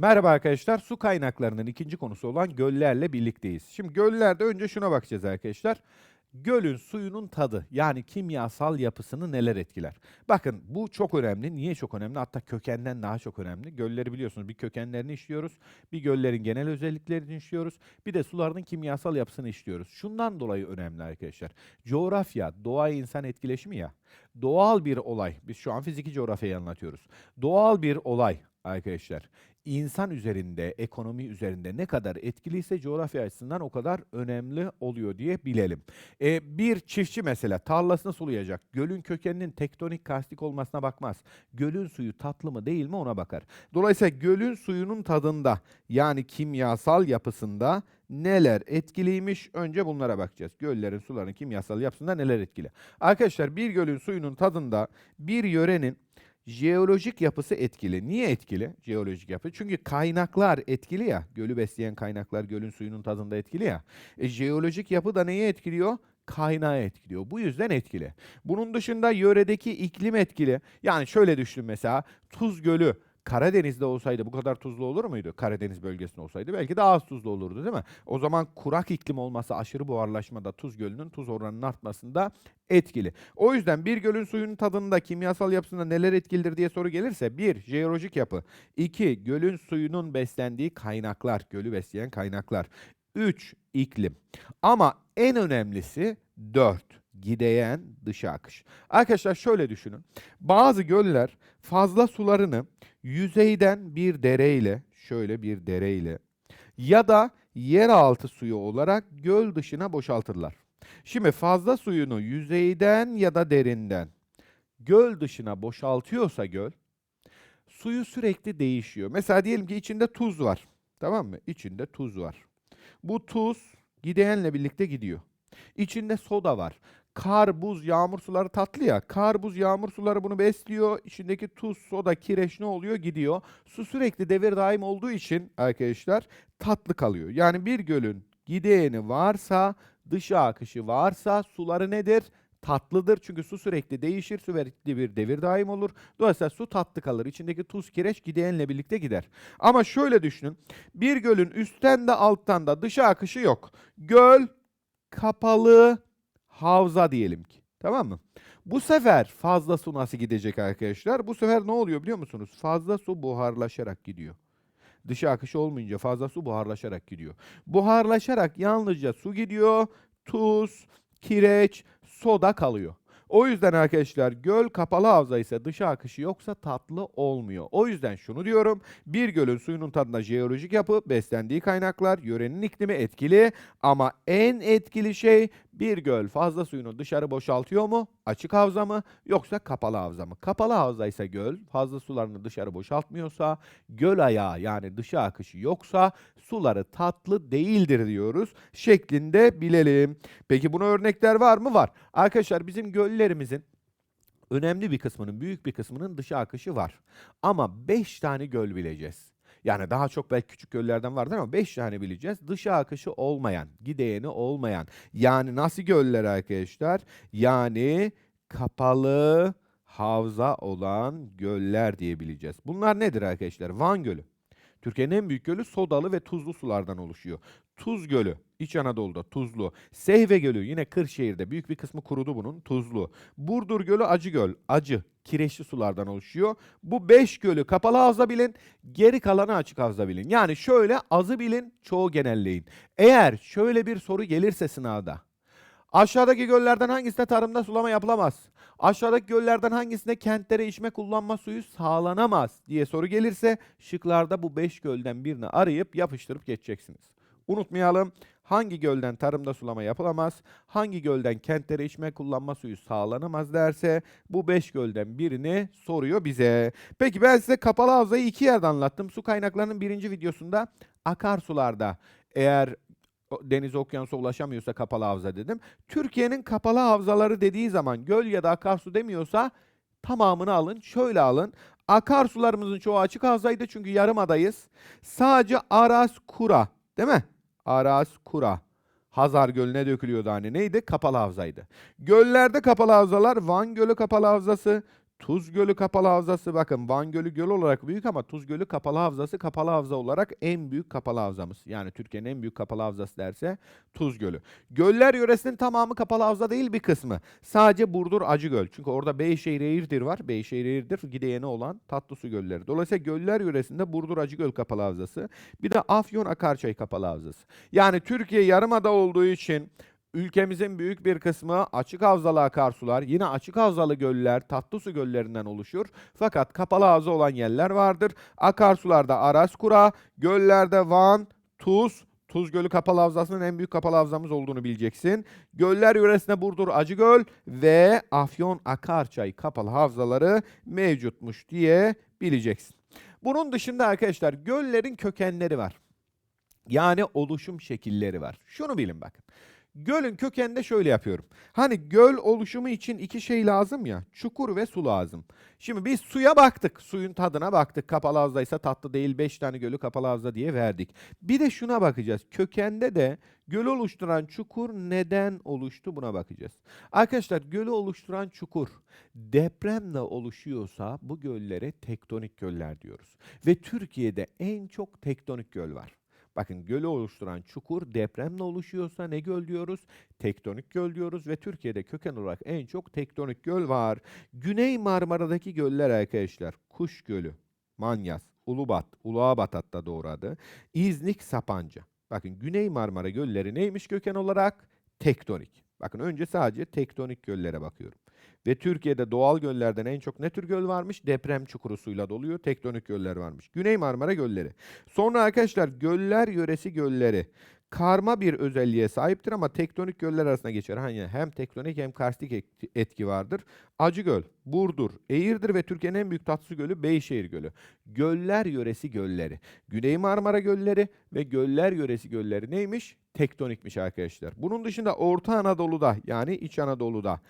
Merhaba arkadaşlar. Su kaynaklarının ikinci konusu olan göllerle birlikteyiz. Şimdi göllerde önce şuna bakacağız arkadaşlar. Gölün suyunun tadı yani kimyasal yapısını neler etkiler? Bakın bu çok önemli. Niye çok önemli? Hatta kökenden daha çok önemli. Gölleri biliyorsunuz bir kökenlerini işliyoruz. Bir göllerin genel özelliklerini işliyoruz. Bir de sularının kimyasal yapısını işliyoruz. Şundan dolayı önemli arkadaşlar. Coğrafya, doğa insan etkileşimi ya. Doğal bir olay. Biz şu an fiziki coğrafyayı anlatıyoruz. Doğal bir olay arkadaşlar insan üzerinde, ekonomi üzerinde ne kadar etkiliyse coğrafya açısından o kadar önemli oluyor diye bilelim. E, bir çiftçi mesela tarlasını sulayacak. Gölün kökeninin tektonik karstik olmasına bakmaz. Gölün suyu tatlı mı değil mi ona bakar. Dolayısıyla gölün suyunun tadında yani kimyasal yapısında neler etkiliymiş önce bunlara bakacağız. Göllerin suların kimyasal yapısında neler etkili. Arkadaşlar bir gölün suyunun tadında bir yörenin Jeolojik yapısı etkili. Niye etkili jeolojik yapı? Çünkü kaynaklar etkili ya. Gölü besleyen kaynaklar gölün suyunun tadında etkili ya. E, jeolojik yapı da neyi etkiliyor? Kaynağı etkiliyor. Bu yüzden etkili. Bunun dışında yöredeki iklim etkili. Yani şöyle düşün mesela Tuz Gölü Karadeniz'de olsaydı bu kadar tuzlu olur muydu? Karadeniz bölgesinde olsaydı belki daha az tuzlu olurdu değil mi? O zaman kurak iklim olması aşırı buharlaşmada tuz gölünün tuz oranının artmasında etkili. O yüzden bir gölün suyunun tadında kimyasal yapısında neler etkilidir diye soru gelirse bir jeolojik yapı, iki gölün suyunun beslendiği kaynaklar, gölü besleyen kaynaklar, üç iklim. Ama en önemlisi dört gideyen dışa akış. Arkadaşlar şöyle düşünün. Bazı göller fazla sularını yüzeyden bir dereyle, şöyle bir dereyle ya da yeraltı suyu olarak göl dışına boşaltırlar. Şimdi fazla suyunu yüzeyden ya da derinden göl dışına boşaltıyorsa göl, suyu sürekli değişiyor. Mesela diyelim ki içinde tuz var. Tamam mı? İçinde tuz var. Bu tuz gideyenle birlikte gidiyor. İçinde soda var. Kar, buz, yağmur suları tatlı ya. Kar, buz, yağmur suları bunu besliyor. İçindeki tuz, soda, kireç ne oluyor? Gidiyor. Su sürekli devir daim olduğu için arkadaşlar tatlı kalıyor. Yani bir gölün gideyeni varsa, dışa akışı varsa suları nedir? Tatlıdır çünkü su sürekli değişir, sürekli bir devir daim olur. Dolayısıyla su tatlı kalır. İçindeki tuz, kireç gideyenle birlikte gider. Ama şöyle düşünün. Bir gölün üstten de alttan da dışa akışı yok. Göl kapalı, havza diyelim ki. Tamam mı? Bu sefer fazla su nasıl gidecek arkadaşlar? Bu sefer ne oluyor biliyor musunuz? Fazla su buharlaşarak gidiyor. Dışa akışı olmayınca fazla su buharlaşarak gidiyor. Buharlaşarak yalnızca su gidiyor, tuz, kireç, soda kalıyor. O yüzden arkadaşlar göl kapalı havza ise dışa akışı yoksa tatlı olmuyor. O yüzden şunu diyorum. Bir gölün suyunun tadına jeolojik yapı, beslendiği kaynaklar, yörenin iklimi etkili ama en etkili şey bir göl fazla suyunu dışarı boşaltıyor mu? Açık havza mı yoksa kapalı havza mı? Kapalı havza ise göl fazla sularını dışarı boşaltmıyorsa, göl ayağı yani dışa akışı yoksa suları tatlı değildir diyoruz şeklinde bilelim. Peki buna örnekler var mı? Var. Arkadaşlar bizim göllerimizin önemli bir kısmının, büyük bir kısmının dışa akışı var. Ama 5 tane göl bileceğiz. Yani daha çok belki küçük göllerden vardır ama 5 tane bileceğiz. Dışa akışı olmayan, gideyeni olmayan. Yani nasıl göller arkadaşlar? Yani kapalı havza olan göller diyebileceğiz. Bunlar nedir arkadaşlar? Van Gölü. Türkiye'nin en büyük gölü sodalı ve tuzlu sulardan oluşuyor. Tuz Gölü, İç Anadolu'da tuzlu. Seyve Gölü yine Kırşehir'de büyük bir kısmı kurudu bunun tuzlu. Burdur Gölü Acı Göl, acı, kireçli sulardan oluşuyor. Bu 5 gölü kapalı havza bilin, geri kalanı açık havza bilin. Yani şöyle azı bilin, çoğu genelleyin. Eğer şöyle bir soru gelirse sınavda, Aşağıdaki göllerden hangisinde tarımda sulama yapılamaz? Aşağıdaki göllerden hangisinde kentlere içme kullanma suyu sağlanamaz diye soru gelirse şıklarda bu 5 gölden birini arayıp yapıştırıp geçeceksiniz. Unutmayalım hangi gölden tarımda sulama yapılamaz, hangi gölden kentlere içme kullanma suyu sağlanamaz derse bu 5 gölden birini soruyor bize. Peki ben size kapalı havzayı iki yerde anlattım. Su kaynaklarının birinci videosunda akarsularda eğer deniz okyanusa ulaşamıyorsa kapalı havza dedim. Türkiye'nin kapalı havzaları dediği zaman göl ya da akarsu demiyorsa tamamını alın. Şöyle alın. Akarsularımızın çoğu açık havzaydı çünkü yarımadayız. Sadece Aras Kura değil mi? Aras Kura. Hazar Gölü'ne dökülüyordu hani neydi? Kapalı havzaydı. Göllerde kapalı havzalar Van Gölü kapalı havzası, Tuz Gölü Kapalı Havzası bakın Van Gölü göl olarak büyük ama Tuz Gölü Kapalı Havzası kapalı havza olarak en büyük kapalı havzamız. Yani Türkiye'nin en büyük kapalı havzası derse Tuz Gölü. Göller yöresinin tamamı kapalı havza değil bir kısmı. Sadece Burdur Acıgöl. Çünkü orada Beyşehir Eğirdir var. Beyşehir Eğirdir gideyeni olan tatlı su gölleri. Dolayısıyla göller yöresinde Burdur Acıgöl Kapalı Havzası. Bir de Afyon Akarçay Kapalı Havzası. Yani Türkiye yarımada olduğu için Ülkemizin büyük bir kısmı açık havzalı akarsular, yine açık havzalı göller, tatlı su göllerinden oluşur. Fakat kapalı havza olan yerler vardır. Akarsularda Aras Kura, göllerde Van, Tuz, Tuz Gölü Kapalı Havzası'nın en büyük kapalı havzamız olduğunu bileceksin. Göller yöresinde Burdur Acıgöl ve Afyon Akarçay kapalı havzaları mevcutmuş diye bileceksin. Bunun dışında arkadaşlar göllerin kökenleri var. Yani oluşum şekilleri var. Şunu bilin bakın. Gölün kökeninde şöyle yapıyorum. Hani göl oluşumu için iki şey lazım ya. Çukur ve su lazım. Şimdi biz suya baktık. Suyun tadına baktık. Kapalı havzaysa tatlı değil. 5 tane gölü kapalı havza diye verdik. Bir de şuna bakacağız. Kökende de göl oluşturan çukur neden oluştu buna bakacağız. Arkadaşlar gölü oluşturan çukur depremle oluşuyorsa bu göllere tektonik göller diyoruz. Ve Türkiye'de en çok tektonik göl var. Bakın gölü oluşturan çukur depremle oluşuyorsa ne göl diyoruz? Tektonik göl diyoruz ve Türkiye'de köken olarak en çok tektonik göl var. Güney Marmara'daki göller arkadaşlar. Kuş Gölü, Manyas, Ulubat, Uluabat hatta doğru adı. İznik, Sapanca. Bakın Güney Marmara gölleri neymiş köken olarak? Tektonik. Bakın önce sadece tektonik göllere bakıyorum. Ve Türkiye'de doğal göllerden en çok ne tür göl varmış? Deprem çukuru suyla doluyor. Tektonik göller varmış. Güney Marmara gölleri. Sonra arkadaşlar göller yöresi gölleri. Karma bir özelliğe sahiptir ama tektonik göller arasında geçer. Hani hem tektonik hem karstik et- etki vardır. Acıgöl, Burdur, Eğirdir ve Türkiye'nin en büyük tatlı gölü Beyşehir Gölü. Göller yöresi gölleri. Güney Marmara gölleri ve göller yöresi gölleri neymiş? Tektonikmiş arkadaşlar. Bunun dışında Orta Anadolu'da yani İç Anadolu'da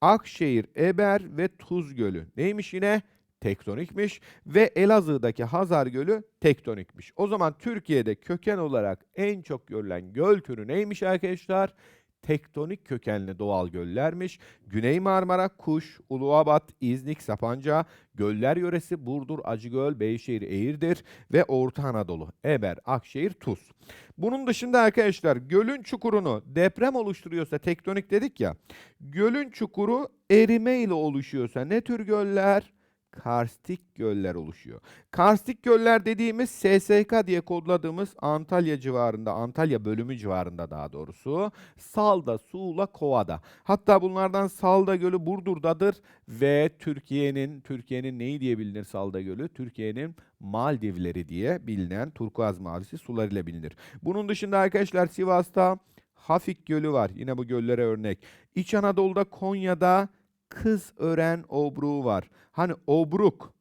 Akşehir, Eber ve Tuz Gölü. Neymiş yine? Tektonikmiş ve Elazığ'daki Hazar Gölü tektonikmiş. O zaman Türkiye'de köken olarak en çok görülen göl türü neymiş arkadaşlar? Tektonik kökenli doğal göllermiş. Güney Marmara, Kuş, Uluabat, İznik, Sapanca, Göller Yöresi, Burdur, Acıgöl, Beyşehir, Eğirdir ve Orta Anadolu, Eber, Akşehir, Tuz. Bunun dışında arkadaşlar gölün çukurunu deprem oluşturuyorsa tektonik dedik ya. Gölün çukuru erime ile oluşuyorsa ne tür göller? Karstik göller oluşuyor. Karstik göller dediğimiz SSK diye kodladığımız Antalya civarında, Antalya bölümü civarında daha doğrusu. Salda, Suğla, Kova'da. Hatta bunlardan Salda Gölü Burdur'dadır ve Türkiye'nin Türkiye'nin neyi diye bilinir Salda Gölü? Türkiye'nin Maldivleri diye bilinen turkuaz mavisi sularıyla bilinir. Bunun dışında arkadaşlar Sivas'ta Hafik Gölü var. Yine bu göllere örnek. İç Anadolu'da Konya'da Kızören Obruğu var. Hani obruk.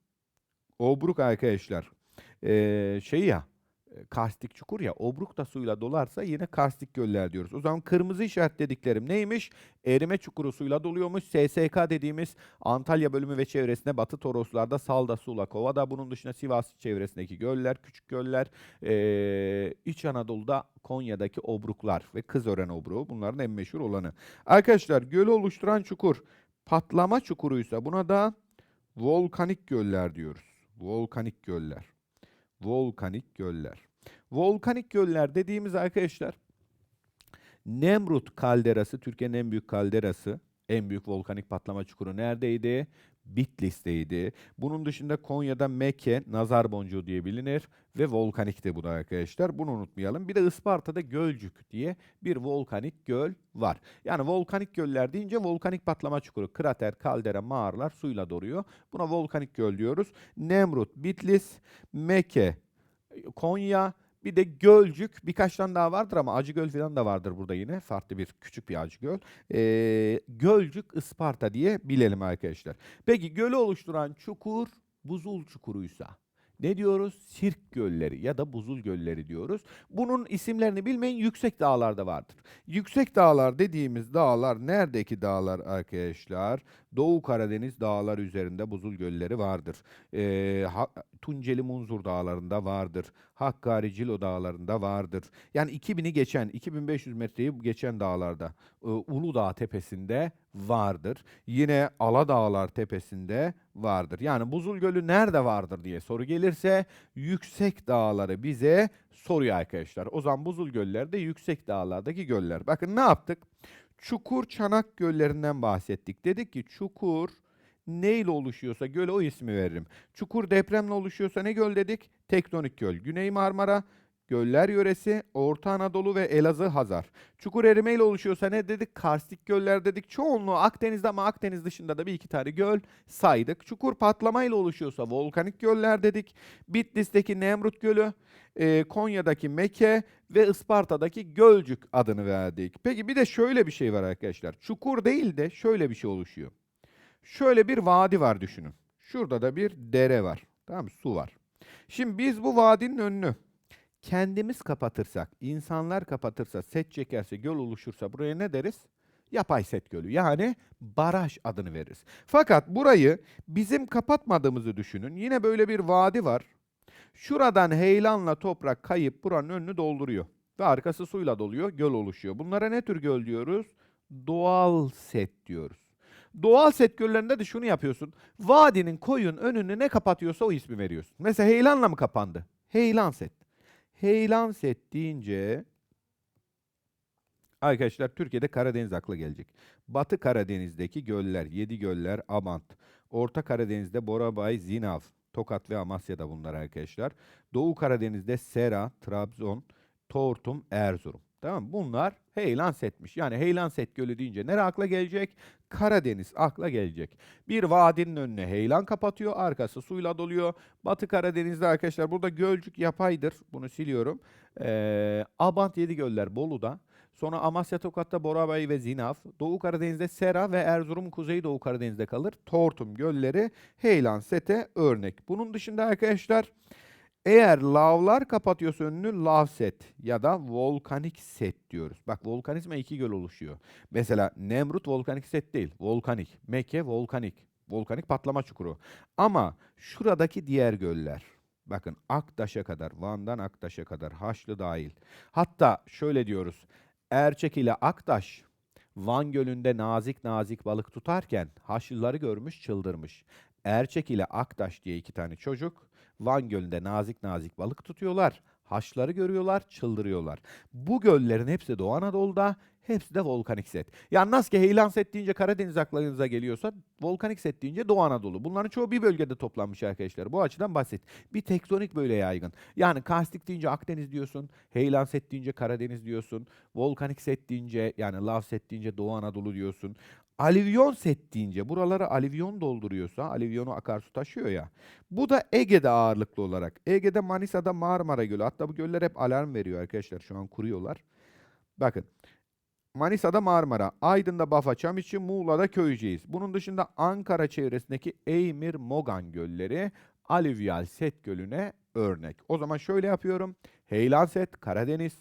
Obruk arkadaşlar. Ee, şey ya karstik çukur ya obruk da suyla dolarsa yine karstik göller diyoruz. O zaman kırmızı işaretlediklerim neymiş? Erime çukuru suyla doluyormuş. SSK dediğimiz Antalya bölümü ve çevresinde Batı Toroslar'da Salda, Sula, Kova'da. Bunun dışında Sivas çevresindeki göller, küçük göller. Ee, İç Anadolu'da Konya'daki obruklar ve Kızören obruğu bunların en meşhur olanı. Arkadaşlar gölü oluşturan çukur patlama çukuruysa buna da volkanik göller diyoruz. Volkanik göller. Volkanik göller. Volkanik göller dediğimiz arkadaşlar Nemrut kalderası, Türkiye'nin en büyük kalderası, en büyük volkanik patlama çukuru neredeydi? Bitlis'teydi. Bunun dışında Konya'da Mekke, nazar boncuğu diye bilinir ve volkanikti bu da arkadaşlar. Bunu unutmayalım. Bir de Isparta'da Gölcük diye bir volkanik göl var. Yani volkanik göller deyince volkanik patlama çukuru, krater, kaldera, mağaralar suyla doruyor. Buna volkanik göl diyoruz. Nemrut, Bitlis, Mekke, Konya, bir de Gölcük birkaç tane daha vardır ama Acıgöl falan da vardır burada yine. Farklı bir küçük bir Acıgöl. Ee, Gölcük Isparta diye bilelim arkadaşlar. Peki gölü oluşturan çukur buzul çukuruysa ne diyoruz? Sirk gölleri ya da buzul gölleri diyoruz. Bunun isimlerini bilmeyin yüksek dağlarda vardır. Yüksek dağlar dediğimiz dağlar neredeki dağlar arkadaşlar? Doğu Karadeniz dağlar üzerinde buzul gölleri vardır. Ee, Ha- Tunceli Munzur dağlarında vardır. Hakkari Cilo dağlarında vardır. Yani 2000'i geçen, 2500 metreyi geçen dağlarda, e, Uludağ tepesinde vardır. Yine Aladağlar tepesinde vardır. Yani Buzul Gölü nerede vardır diye soru gelirse yüksek dağları bize soruyor arkadaşlar. O zaman Buzul Göller de yüksek dağlardaki göller. Bakın ne yaptık? Çukur Çanak göllerinden bahsettik. Dedik ki çukur neyle oluşuyorsa göle o ismi veririm. Çukur depremle oluşuyorsa ne göl dedik? Tektonik göl. Güney Marmara, Göller yöresi, Orta Anadolu ve Elazığ Hazar. Çukur erimeyle oluşuyorsa ne dedik? Karstik göller dedik. Çoğunluğu Akdeniz'de ama Akdeniz dışında da bir iki tane göl saydık. Çukur patlamayla oluşuyorsa volkanik göller dedik. Bitlis'teki Nemrut Gölü, e, Konya'daki Meke ve Isparta'daki Gölcük adını verdik. Peki bir de şöyle bir şey var arkadaşlar. Çukur değil de şöyle bir şey oluşuyor. Şöyle bir vadi var düşünün. Şurada da bir dere var. Tamam mı? Su var. Şimdi biz bu vadinin önünü kendimiz kapatırsak, insanlar kapatırsa, set çekerse, göl oluşursa buraya ne deriz? Yapay set gölü. Yani baraj adını veririz. Fakat burayı bizim kapatmadığımızı düşünün. Yine böyle bir vadi var. Şuradan heyelanla toprak kayıp buranın önünü dolduruyor. Ve arkası suyla doluyor, göl oluşuyor. Bunlara ne tür göl diyoruz? Doğal set diyoruz. Doğal set göllerinde de şunu yapıyorsun. Vadinin koyun önünü ne kapatıyorsa o ismi veriyorsun. Mesela heyelanla mı kapandı? Heyelan set. Heyelan set deyince arkadaşlar Türkiye'de Karadeniz akla gelecek. Batı Karadeniz'deki göller, yedi göller, Abant. Orta Karadeniz'de Borabay, Zinav, Tokat ve Amasya'da bunlar arkadaşlar. Doğu Karadeniz'de Sera, Trabzon, Tortum, Erzurum. Tamam? Bunlar Heyelan setmiş. Yani Heyelan set gölü deyince nere akla gelecek? Karadeniz akla gelecek. Bir vadinin önüne heyelan kapatıyor. Arkası suyla doluyor. Batı Karadeniz'de arkadaşlar burada Gölcük yapaydır. Bunu siliyorum. Ee, Abant Yedi Göller Bolu'da. Sonra Amasya Tokat'ta Borabay ve Zinav. Doğu Karadeniz'de Sera ve Erzurum Kuzeydoğu Karadeniz'de kalır. Tortum gölleri Heyelan sete örnek. Bunun dışında arkadaşlar eğer lavlar kapatıyorsa önünü lav set ya da volkanik set diyoruz. Bak volkanizme iki göl oluşuyor. Mesela Nemrut volkanik set değil. Volkanik. Mekke volkanik. Volkanik patlama çukuru. Ama şuradaki diğer göller. Bakın Aktaş'a kadar, Van'dan Aktaş'a kadar, Haçlı dahil. Hatta şöyle diyoruz. Erçek ile Aktaş Van Gölü'nde nazik nazik balık tutarken Haçlıları görmüş çıldırmış. Erçek ile Aktaş diye iki tane çocuk Van Gölü'nde nazik nazik balık tutuyorlar. Haçları görüyorlar, çıldırıyorlar. Bu göllerin hepsi Doğu Anadolu'da, hepsi de volkanik set. Yani nasıl ki Heyelan set deyince Karadeniz aklınıza geliyorsa, volkanik set deyince Doğu Anadolu. Bunların çoğu bir bölgede toplanmış arkadaşlar. Bu açıdan basit. Bir tektonik böyle yaygın. Yani karstik deyince Akdeniz diyorsun, Heyelan set deyince Karadeniz diyorsun, volkanik set deyince yani lav set deyince Doğu Anadolu diyorsun. Alivyon set deyince buraları alivyon dolduruyorsa, alivyonu akarsu taşıyor ya. Bu da Ege'de ağırlıklı olarak. Ege'de Manisa'da Marmara Gölü. Hatta bu göller hep alarm veriyor arkadaşlar. Şu an kuruyorlar. Bakın. Manisa'da Marmara, Aydın'da Bafa, Çamiçi, Muğla'da Köyceğiz. Bunun dışında Ankara çevresindeki Eymir, Mogan gölleri alüvyal set gölüne örnek. O zaman şöyle yapıyorum. Heyelan set, Karadeniz,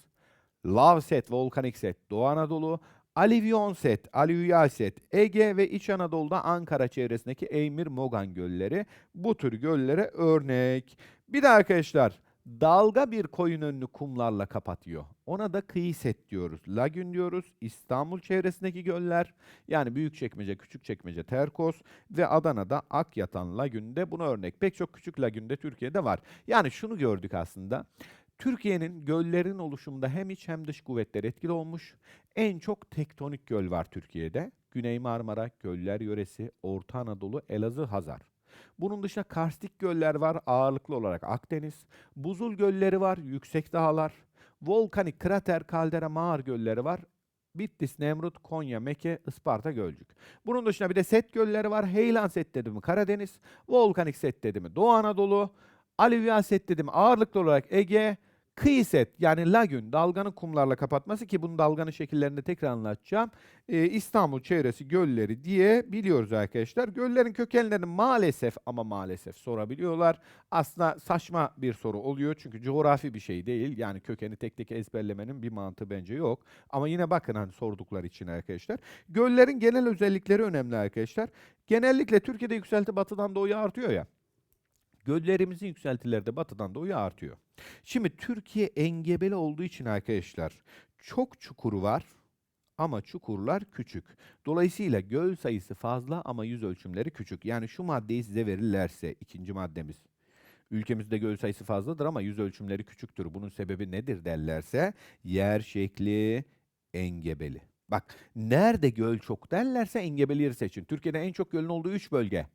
Lav set, volkanik set, Doğu Anadolu, Alivyon set, alüvyal set, Ege ve İç Anadolu'da Ankara çevresindeki Eymir, Mogan gölleri bu tür göllere örnek. Bir de arkadaşlar dalga bir koyun önünü kumlarla kapatıyor. Ona da kıyı set diyoruz. Lagün diyoruz. İstanbul çevresindeki göller yani Büyükçekmece, Küçükçekmece, Terkos ve Adana'da Akyatan Lagün'de buna örnek. Pek çok küçük lagünde Türkiye'de var. Yani şunu gördük aslında. Türkiye'nin göllerin oluşumunda hem iç hem dış kuvvetler etkili olmuş. En çok tektonik göl var Türkiye'de. Güney Marmara, Göller Yöresi, Orta Anadolu, Elazığ, Hazar. Bunun dışında karstik göller var ağırlıklı olarak Akdeniz. Buzul gölleri var, yüksek dağlar. Volkanik, krater, kaldera, mağar gölleri var. Bitlis, Nemrut, Konya, Mekke, Isparta, Gölcük. Bunun dışında bir de set gölleri var. Heyelan set dedi mi Karadeniz, volkanik set dedi mi Doğu Anadolu, alüvyal set dedi mi ağırlıklı olarak Ege, kıyı set yani lagün dalganın kumlarla kapatması ki bunun dalganın şekillerini tekrar anlatacağım. Ee, İstanbul çevresi gölleri diye biliyoruz arkadaşlar. Göllerin kökenlerini maalesef ama maalesef sorabiliyorlar. Aslında saçma bir soru oluyor çünkü coğrafi bir şey değil. Yani kökeni tek tek ezberlemenin bir mantığı bence yok. Ama yine bakın hani sordukları için arkadaşlar. Göllerin genel özellikleri önemli arkadaşlar. Genellikle Türkiye'de yükselti batıdan doğuya artıyor ya. Göllerimizin yükseltileri de batıdan doğuya artıyor. Şimdi Türkiye engebeli olduğu için arkadaşlar çok çukuru var ama çukurlar küçük. Dolayısıyla göl sayısı fazla ama yüz ölçümleri küçük. Yani şu maddeyi size verirlerse ikinci maddemiz. Ülkemizde göl sayısı fazladır ama yüz ölçümleri küçüktür. Bunun sebebi nedir derlerse yer şekli engebeli. Bak nerede göl çok derlerse engebeli yeri seçin. Türkiye'de en çok gölün olduğu 3 bölge.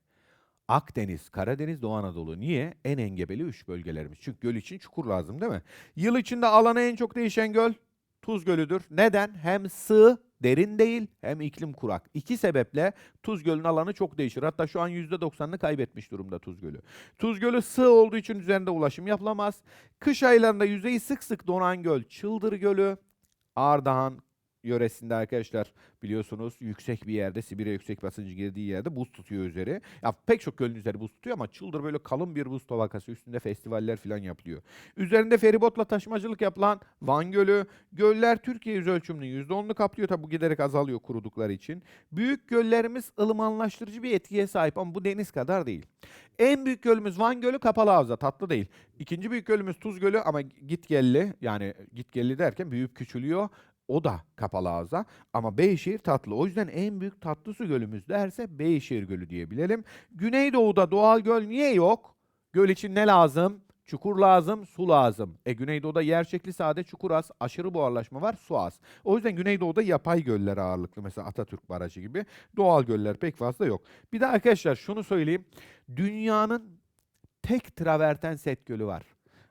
Akdeniz, Karadeniz, Doğu Anadolu. Niye? En engebeli 3 bölgelerimiz. Çünkü göl için çukur lazım değil mi? Yıl içinde alanı en çok değişen göl Tuz Gölü'dür. Neden? Hem sığ, derin değil hem iklim kurak. İki sebeple Tuz Gölü'nün alanı çok değişir. Hatta şu an %90'ını kaybetmiş durumda Tuz Gölü. Tuz Gölü sığ olduğu için üzerinde ulaşım yapılamaz. Kış aylarında yüzeyi sık sık donan göl Çıldır Gölü. Ardahan yöresinde arkadaşlar biliyorsunuz yüksek bir yerde Sibirya yüksek basıncı girdiği yerde buz tutuyor üzeri. Ya pek çok gölün üzeri buz tutuyor ama Çıldır böyle kalın bir buz tabakası üstünde festivaller falan yapılıyor. Üzerinde feribotla taşımacılık yapılan Van Gölü, göller Türkiye yüz ölçümünün %10'unu kaplıyor tabi bu giderek azalıyor kurudukları için. Büyük göllerimiz ılımanlaştırıcı bir etkiye sahip ama bu deniz kadar değil. En büyük gölümüz Van Gölü kapalı havza tatlı değil. İkinci büyük gölümüz Tuz Gölü ama gitgelli yani gitgelli derken büyüyüp küçülüyor. O da kapalı havza ama Beyşehir tatlı. O yüzden en büyük tatlı su gölümüz derse Beyşehir Gölü diyebilelim. Güneydoğu'da doğal göl niye yok? Göl için ne lazım? Çukur lazım, su lazım. E Güneydoğu'da yer şekli sade, çukur az, aşırı buharlaşma var, su az. O yüzden Güneydoğu'da yapay göller ağırlıklı. Mesela Atatürk Barajı gibi. Doğal göller pek fazla yok. Bir de arkadaşlar şunu söyleyeyim. Dünyanın tek traverten set gölü var.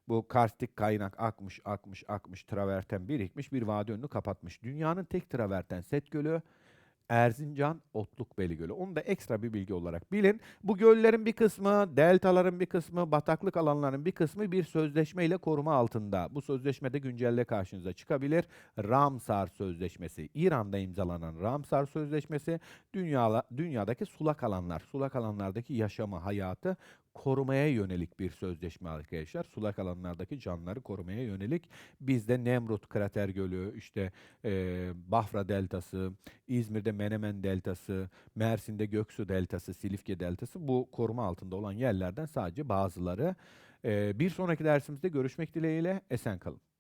Bu karstik kaynak akmış, akmış, akmış, traverten birikmiş, bir vadi önünü kapatmış. Dünyanın tek traverten set gölü Erzincan Otlukbeli Gölü. Onu da ekstra bir bilgi olarak bilin. Bu göllerin bir kısmı, deltaların bir kısmı, bataklık alanların bir kısmı bir sözleşmeyle koruma altında. Bu sözleşmede güncelle karşınıza çıkabilir. Ramsar Sözleşmesi, İran'da imzalanan Ramsar Sözleşmesi, dünyala, dünyadaki sulak alanlar, sulak alanlardaki yaşamı, hayatı korumaya yönelik bir sözleşme arkadaşlar. Sulak alanlardaki canlıları korumaya yönelik. Bizde Nemrut Krater Gölü, işte e, Bafra Deltası, İzmir'de Menemen Deltası, Mersin'de Göksu Deltası, Silifke Deltası bu koruma altında olan yerlerden sadece bazıları. E, bir sonraki dersimizde görüşmek dileğiyle esen kalın.